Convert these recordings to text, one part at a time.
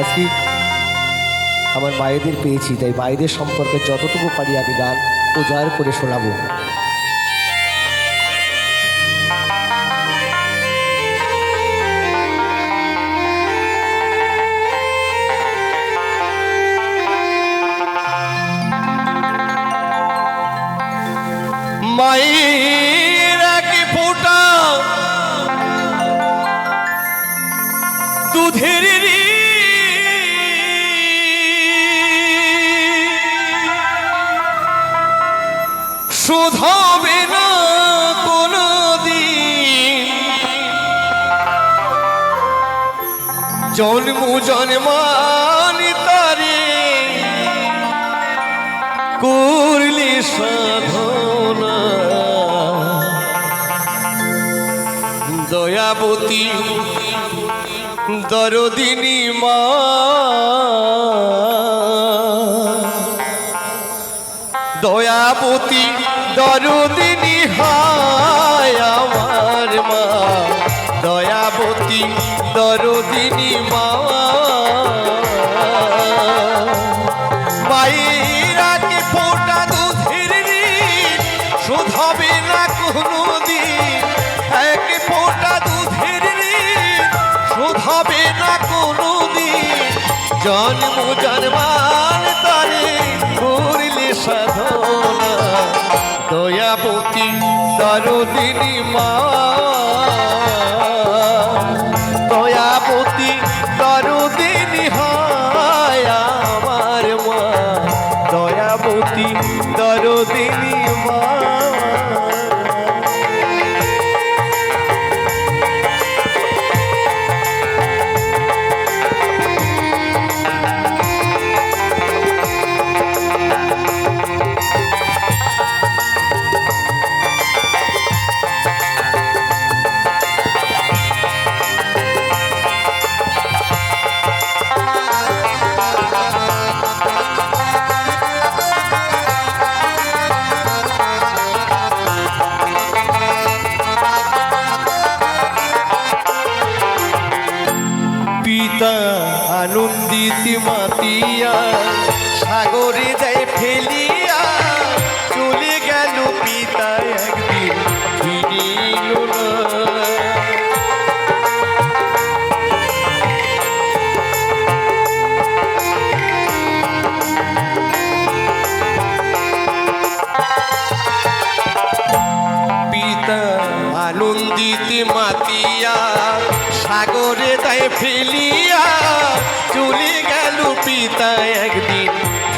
আজকে আমার মায়েদের পেয়েছি, তাই মায়েদের সম্পর্কে যতটুকু পারি আমি গান উজাড় করে শোনাবো। মায়ের এক ফোঁটা রি শোধাবে না কোনো জন্ম জন্মান তারে করলি সাধনা। দয়াবতী দরদিনী মা। দয়াবতী দরদিনী হায় আমার মা। দয়াবতী দরদিনী মা। মায়েরাকে ফোটা দুধের ঋণ? শোধ হবে না কোনো এক ফোটা দুধের ঋণ? শোধ হবে না কোনো জন্ম জন্মান তারে করলে সাধনা দয়াবতী দরদিনী মা। আনন্দিত মাতিয়া সাগরে যায় ফেলিয়া চলে গেল পিতা একদিন ফিরিল না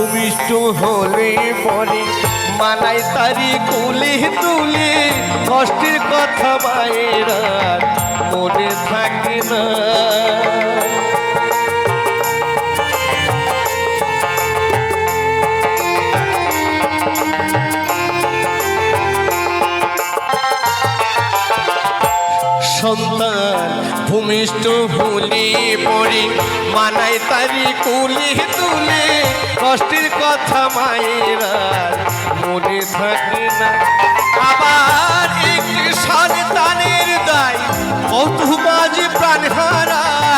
ভূমিষ্ঠ হলে পরে মানায় তারি কুলে তুলে কষ্টের কথা আর মনে থাকে না। সন্তান ভূমিষ্ঠ হলে পরে মানায় তারি কুলি তুলে, কষ্টের কথা মায়ের, মনে থাকে না। আবার একটি সন্তানের দায় কত মাঝে প্রাণ হারাই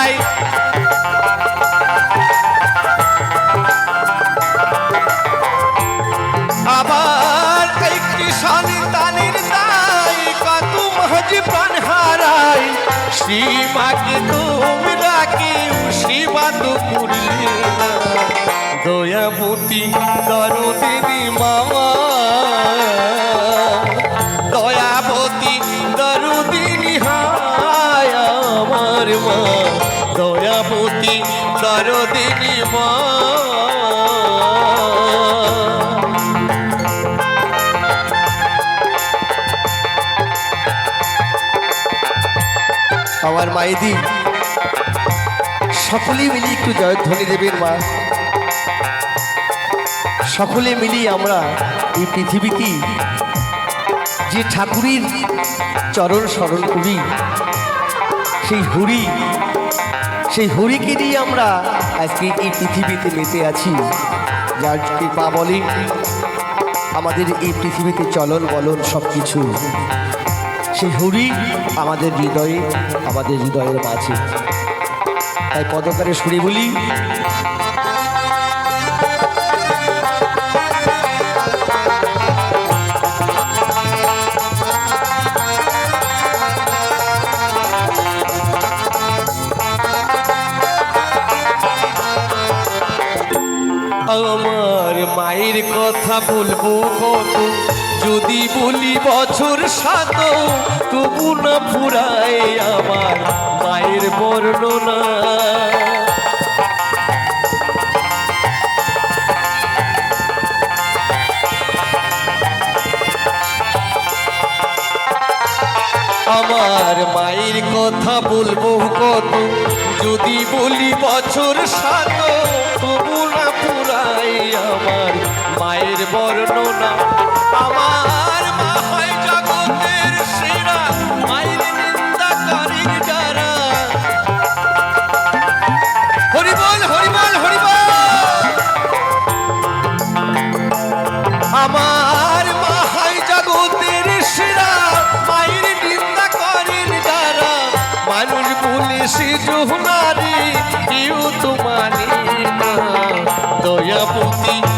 না দয়াবতী দরদিনী মামা। দয়াবতী দরদিনী হায় আমার মা। দয়াবতী দরদিনী মা। আমার মায়েদি সকলে মিলে একটু জয়ধ্বনি দেবেন মা। সকলে মিলিয়ে আমরা এই পৃথিবীতে যে ঠাকুরের চরণ স্মরণ করি, সেই হরি, সেই হরিকে নিয়ে আমরা আজকে এই পৃথিবীতে মেতে আছি। যার কৃপা বলে, আমাদের এই পৃথিবীতে চলন বলন সব কিছু সেই হরি আমাদের হৃদয়ে, আমাদের হৃদয়ের মাঝে। তাই পদকারে সুরে বলি। আমার মায়ের কথা বলব কত যদি বলি বছর সাত, তবু না ফুরায় আমার মায়ের বর্ণনা। আমার মায়ের কথা বলব কত? যদি বলি বছর সাত নারী